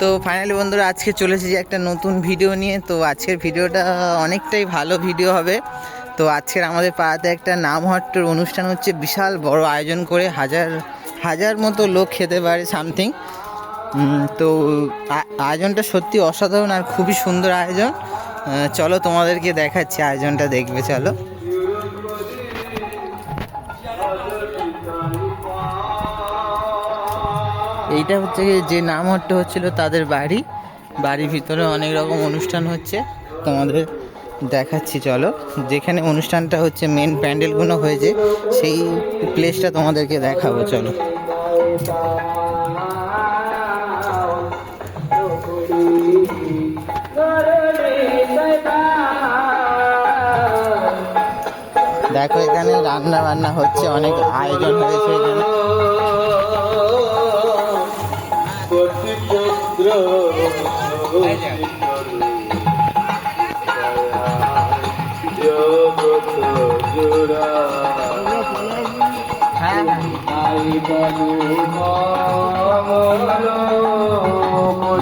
তো ফাইনালি বন্ধুরা, আজকে চলেছি যে একটা নতুন ভিডিও নিয়ে। তো আজকের ভিডিওটা অনেকটাই ভালো ভিডিও হবে। তো আজকের আমাদের পাড়াতে একটা নামহট্টর অনুষ্ঠান হচ্ছে, বিশাল বড় আয়োজন করে হাজার হাজার মতো লোক খেতে পারে সামথিং তো আয়োজনটা সত্যি অসাধারণ আর খুবই সুন্দর আয়োজন। চলো তোমাদেরকে দেখাচ্ছি আয়োজনটা, দেখবে, চলো। এইটা হচ্ছে যে নামহট্ট হচ্ছিল তাদের বাড়ি। বাড়ির ভিতরে অনেক রকম অনুষ্ঠান হচ্ছে। তোমাদের দেখাচ্ছি, চলো। যেখানে অনুষ্ঠানটা হচ্ছে মেন প্যান্ডেলগুলো হয়েছে, সেই প্লেসটা তোমাদেরকে দেখাবো, চলো। দেখো, এখানে রান্না বান্না হচ্ছে, অনেক আয়োজন হয়েছে এখানে।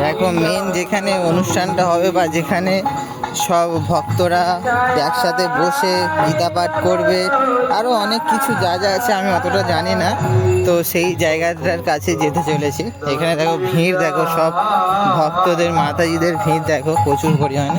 দেখো মেন যেখানে অনুষ্ঠানটা হবে বা যেখানে সব ভক্তরা একসাথে বসে গীতা পাঠ করবে। আরও অনেক কিছু যা যা আছে আমি অতটা জানি না। তো সেই জায়গাটার কাছে যেতে চলেছি। এখানে দেখো ভিড়, দেখো সব ভক্তদের, মাতাজিদের ভিড়, দেখো প্রচুর পরিমাণে।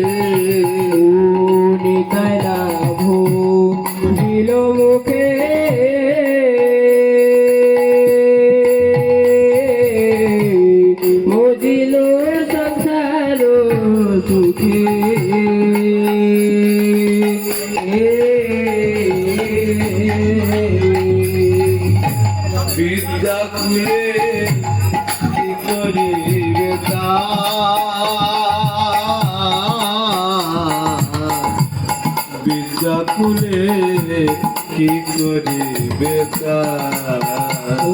মজিল সংসার সুখে। বিদ্যা খুলে কি করিবে তা? বিদ্যা খুলে কি করিবে ও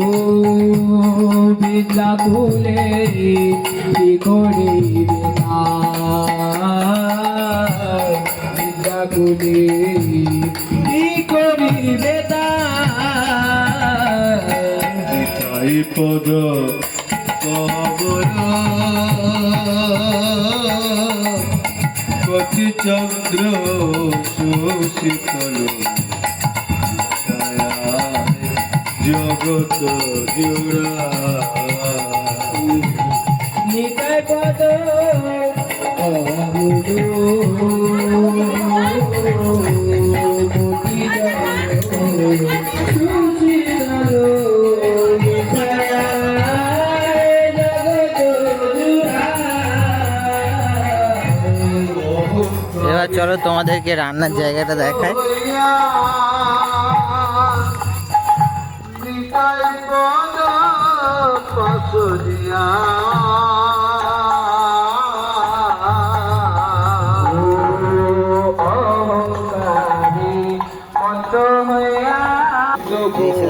বিদ্যা ভুলে কি করিবে? বিদ্যা ভুলে কি করিবে তাই? পদ কবর কতি চন্দ্র সুশীতল জগত জোড়া নিতাই পদ। এবার চলো তোমাদেরকে রান্নার জায়গাটা দেখায়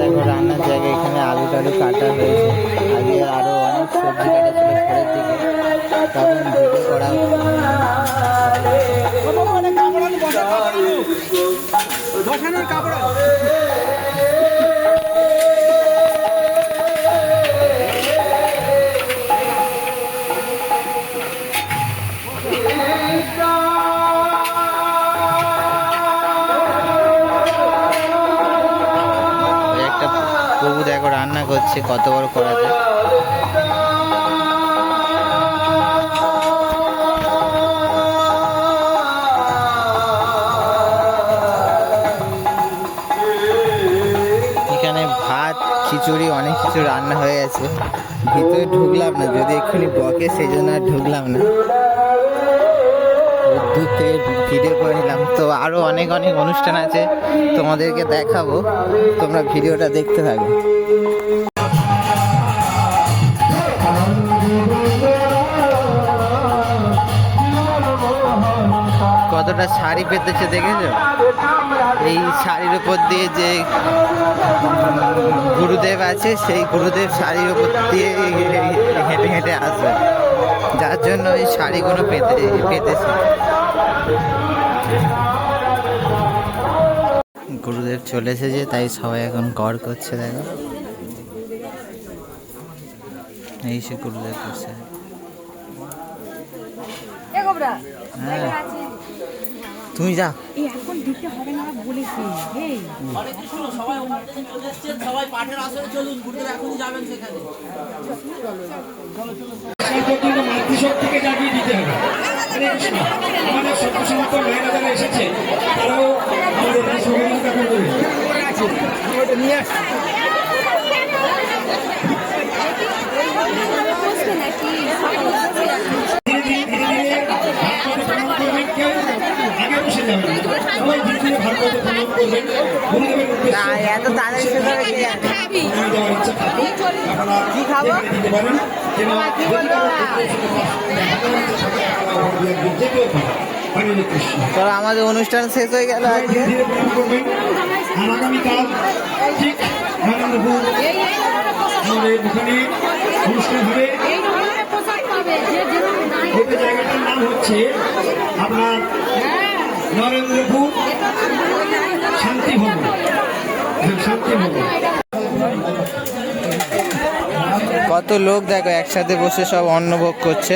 দেখো রান্নার জায়গা এখানে আলু টালু কাটা হয়েছে। আগে আরও অনেক সবজি কাটা ছিল ঘরের দিকে। তখন ভিডিও করা ওই রান্না কত বড় করাতে এখানে ভাত, খিচুড়ি খিচুড়ি অনেক কিছু রান্না হয়ে গেছে। ভিতরে ঢুকলাম না, যদি এক্ষুনি বকে সেই জন্য আর ঢুকলাম না। দূর থেকে ভিডিও করে নিলাম। তো আরও অনেক অনেক অনুষ্ঠান আছে, তোমাদেরকে দেখাবো। তোমরা ভিডিওটা দেখতে থাকো। কতটা শাড়ি পেতেছে দেখেছ? এই শাড়ির উপর দিয়ে যে গুরুদেব আছে সেই গুরুদেব শাড়ির উপর দিয়ে হেঁটে হেঁটে আসবে। যার জন্য ওই শাড়িগুলো পেতে পেতেছে। গুরুদেব চলে এসেছে তাই সবাই এখন গড় করছে দেখো। এই সে গুরুদেব করছে হ্যাঁ। তুমি যা। এই এখন দিতে হবে না বলেছি এই কিন্তু মাতৃশক্তিকে জাগিয়ে দিতে হবে আমাদের সত্য সনাতন ভাইরা যারা এসেছে তারাও আমাদের করবে নিয়ে আসছি বসবে নাকি ধীরে ধীরে ধীরে ধীরে ভাগবত প্রণাম করবেন কেউ আগে বসে যাবেন না। সবাই ধীরে ধীরে ভাগবত প্রণাম করবেন গুরুদেবের উদ্দেশ্যে এত তাড়াতাড়ি শেষ হবে কি আর? খাবি নিয়ে যাওয়ার ইচ্ছা থাকলে আপনারা কি আমাদের অনুষ্ঠান শেষ হয়ে গেল আগামীকাল ঠিক আমাদের অনুষ্ঠান হবে জায়গাটার নাম হচ্ছে আপনার নরেন্দ্রপুর শান্তি ভবন হ্যাঁ, শান্তি ভবন কত লোক দেখো একসাথে বসে সব অন্নভোগ করছে।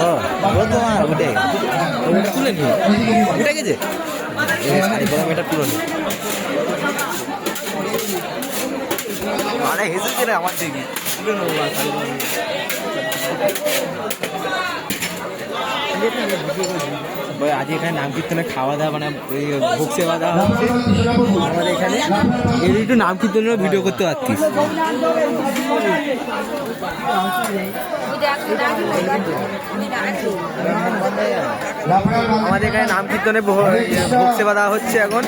ও ও তোমার তুলে নি উঠে গেছে আরে হেসেছে রে আমার দিকে। আজ এখানে নাম কীর্তনে খাওয়া দাওয়া মানে ভোগ সেবা দেওয়া হচ্ছে। এখানে এর একটু নাম কীর্তনেরও ভিডিও করতে পারতিস। আমাদের এখানে নাম কীর্তনে ভোগ সেবা দেওয়া হচ্ছে এখন।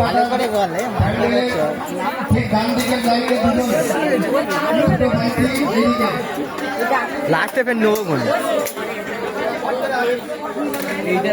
বলে লাস্টে ফের নেব কোন এইটা